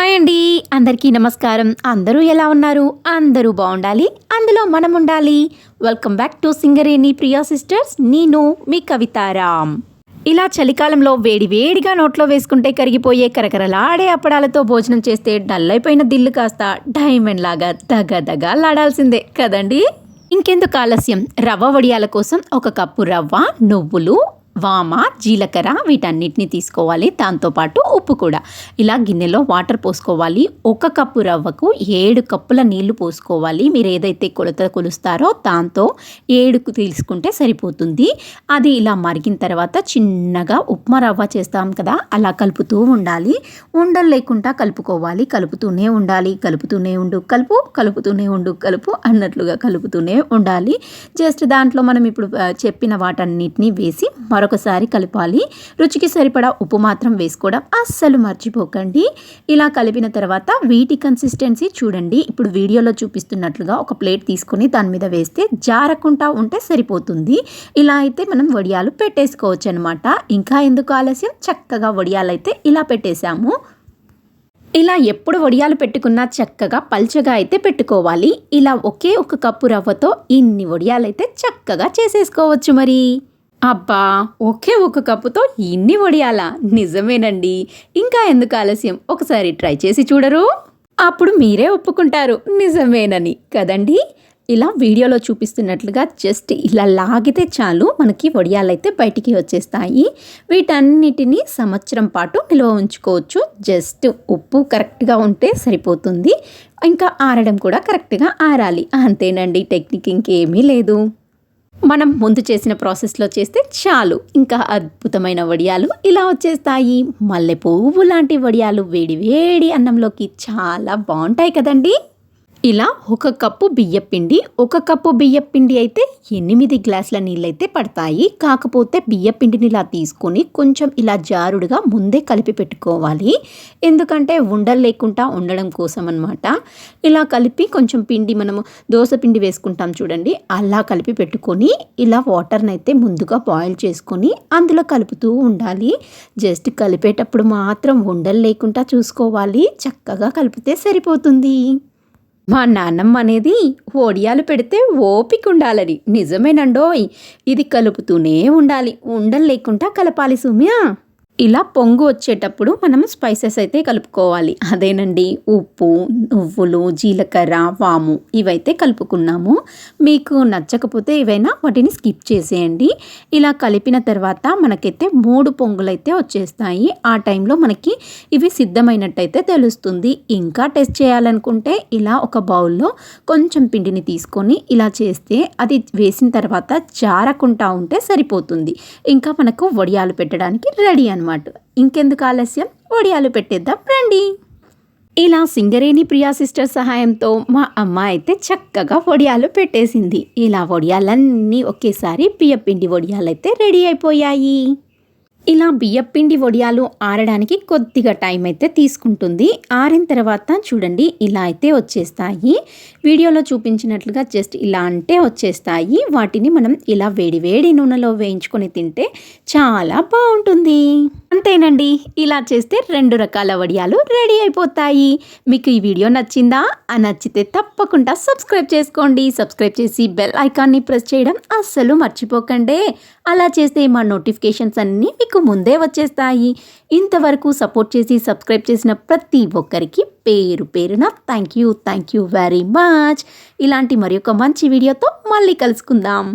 Hi అండి. అందరికీ నమస్కారం. అందరూ ఎలా ఉన్నారు? అందరూ బాగుండాలి. అందులో మనం ఉండాలి welcome back to Singareni Priya sisters నేను మీ కవితారామ్ ఇలా చలికాలంలో వేడి వేడిగా నోట్లో వేసుకుంటే కరిగిపోయే కరకరలాడే అప్పడాలతో భోజనం చేస్తే డల్లైపోయిన దిల్లు కాస్త డైమండ్ లాగా దగ దగ లాడాల్సిందే. కదండి? ఇంకెందుకు ఆలస్యం? రవ్వ వడియాల కోసం ఒక కప్పు రవ్వ నువ్వులు వామ జీలకర్ర వీటన్నిటిని తీసుకోవాలి. దాంతోపాటు ఉప్పు కూడా. ఇలా గిన్నెలో వాటర్ పోసుకోవాలి. ఒక కప్పు రవ్వకు ఏడు కప్పుల నీళ్ళు పోసుకోవాలి. మీరు ఏదైతే కొలత కొలుస్తారో దాంతో ఏడుకు తీసుకుంటే సరిపోతుంది. అది ఇలా మరిగిన తర్వాత చిన్నగా ఉప్మా రవ్వ చేస్తాం కదా అలా కలుపుతూ ఉండాలి. ఉండలు లేకుండా కలుపుకోవాలి. కలుపుతూనే ఉండాలి. కలుపుతూనే ఉండు కలుపు కలుపుతూనే ఉండు కలుపు అన్నట్లుగా కలుపుతూనే ఉండాలి. జస్ట్ దాంట్లో మనం ఇప్పుడు చెప్పిన వాటన్నిటిని వేసి మరొకసారి కలపాలి. రుచికి సరిపడా ఉప్పు మాత్రం వేసుకోవడం అస్సలు మర్చిపోకండి. ఇలా కలిపిన తర్వాత వీటి కన్సిస్టెన్సీ చూడండి. ఇప్పుడు వీడియోలో చూపిస్తున్నట్లుగా ఒక ప్లేట్ తీసుకొని దాని మీద వేస్తే జారకుండా ఉంటే సరిపోతుంది. ఇలా అయితే మనం వడియాలు పెట్టేసుకోవచ్చు అనమాట ఇంకా ఎందుకు ఆలస్యం? చక్కగా వడియాలైతే ఇలా పెట్టేశాము. ఇలా ఎప్పుడు వడియాలు పెట్టుకున్నా చక్కగా పల్చగా అయితే పెట్టుకోవాలి. ఇలా ఒకే ఒక కప్పు రవ్వతో ఇన్ని వడియాలైతే చక్కగా చేసేసుకోవచ్చు మరి. అబ్బా ఒకే ఒక కప్పుతో ఇన్ని వడియాలా? నిజమేనండి. ఇంకా ఎందుకు ఆలస్యం? ఒకసారి ట్రై చేసి చూడరు. అప్పుడు మీరే ఒప్పుకుంటారు. నిజమేనని. కదండి? ఇలా వీడియోలో చూపిస్తున్నట్లుగా జస్ట్ ఇలా లాగితే చాలు మనకి వడియాలైతే బయటికి వచ్చేస్తాయి. వీటన్నిటిని సంవత్సరం పాటు నిల్వ ఉంచుకోవచ్చు. జస్ట్ ఉప్పు కరెక్ట్గా ఉంటే సరిపోతుంది. ఇంకా ఆరడం కూడా కరెక్ట్గా ఆరాలి. అంతేనండి. టెక్నిక్ ఇంకేమీ లేదు. మనం ముందు చేసిన ప్రాసెస్లో చేస్తే చాలు. ఇంకా అద్భుతమైన వడియాలు ఇలా వచ్చేస్తాయి. మల్లె పువ్వు లాంటి వడియాలు వేడి వేడి అన్నంలోకి చాలా బాగుంటాయి కదండీ? ఇలా ఒక కప్పు బియ్యపిండి ఒక కప్పు బియ్యపిండి అయితే ఎనిమిది గ్లాసుల నీళ్ళైతే పడతాయి. కాకపోతే బియ్యపిండిని ఇలా తీసుకొని కొంచెం ఇలా జారుడుగా ముందే కలిపి పెట్టుకోవాలి. ఎందుకంటే ఉండలు లేకుండా ఉండడం కోసం అనమాట ఇలా కలిపి కొంచెం పిండి మనము దోశ పిండి వేసుకుంటాం చూడండి. అలా కలిపి పెట్టుకొని ఇలా వాటర్ని అయితే ముందుగా బాయిల్ చేసుకొని అందులో కలుపుతూ ఉండాలి. జస్ట్ కలిపేటప్పుడు మాత్రం ఉండలు లేకుండా చూసుకోవాలి. చక్కగా కలిపితే సరిపోతుంది. మా నాన్నమ్మ అనేది ఓడియాలు పెడితే ఓపిక ఉండాలని నిజమేనండోయ్. ఇది కలుపుతూనే ఉండాలి. ఉండలేకుండా కలపాలి సుమ్యా. ఇలా పొంగు వచ్చేటప్పుడు మనం స్పైసెస్ అయితే కలుపుకోవాలి. అదేనండి ఉప్పు నువ్వులు జీలకర్ర వాము ఇవైతే కలుపుకున్నాము. మీకు నచ్చకపోతే ఏవైనా వాటిని స్కిప్ చేసేయండి. ఇలా కలిపిన తర్వాత మనకైతే మూడు పొంగులైతే వచ్చేస్తాయి. ఆ టైంలో మనకి ఇవి సిద్ధమైనట్టయితే తెలుస్తుంది. ఇంకా టెస్ట్ చేయాలనుకుంటే ఇలా ఒక బౌల్లో కొంచెం పిండిని తీసుకొని ఇలా చేస్తే అది వేసిన తర్వాత జారకుండా ఉంటే సరిపోతుంది. ఇంకా మనకు వడియాలు పెట్టడానికి రెడీ అనమాట ఇంకెందుకు ఆలస్యం? వడియాలు పెట్టేద్దాం రండి. ఇలా సింగరేణి ప్రియా సిస్టర్ సహాయంతో మా అమ్మ అయితే చక్కగా వడియాలు పెట్టేసింది. ఇలా వడియాలన్నీ ఒకేసారి బియ్యపిండి వడియాలు అయితే రెడీ అయిపోయాయి. ఇలా బియ్యపిండి వడియాలు ఆరడానికి కొద్దిగా టైం అయితే తీసుకుంటుంది. ఆరిన తర్వాత చూడండి ఇలా అయితే వచ్చేస్తాయి. వీడియోలో చూపించినట్లుగా జస్ట్ ఇలా అంటే వచ్చేస్తాయి. వాటిని మనం ఇలా వేడి వేడి నూనెలో వేయించుకొని తింటే చాలా బాగుంటుంది. అంతేనండి. ఇలా చేస్తే రెండు రకాల వడియాలు రెడీ అయిపోతాయి. మీకు ఈ వీడియో నచ్చిందా? నచ్చితే తప్పకుండా సబ్స్క్రైబ్ చేసుకోండి. సబ్స్క్రైబ్ చేసి బెల్ ఐకాన్ని ప్రెస్ చేయడం అస్సలు మర్చిపోకండి. అలా చేస్తే మా నోటిఫికేషన్స్ అన్నీ మీకు ముందే వచ్చేస్తాయి. ఇంతవరకు సపోర్ట్ చేసి సబ్స్క్రైబ్ చేసిన ప్రతి ఒక్కరికి పేరు పేరున thank you thank you very much ఇలాంటి మరి ఒక మంచి వీడియోతో మళ్ళీ కలుసుకుందాం.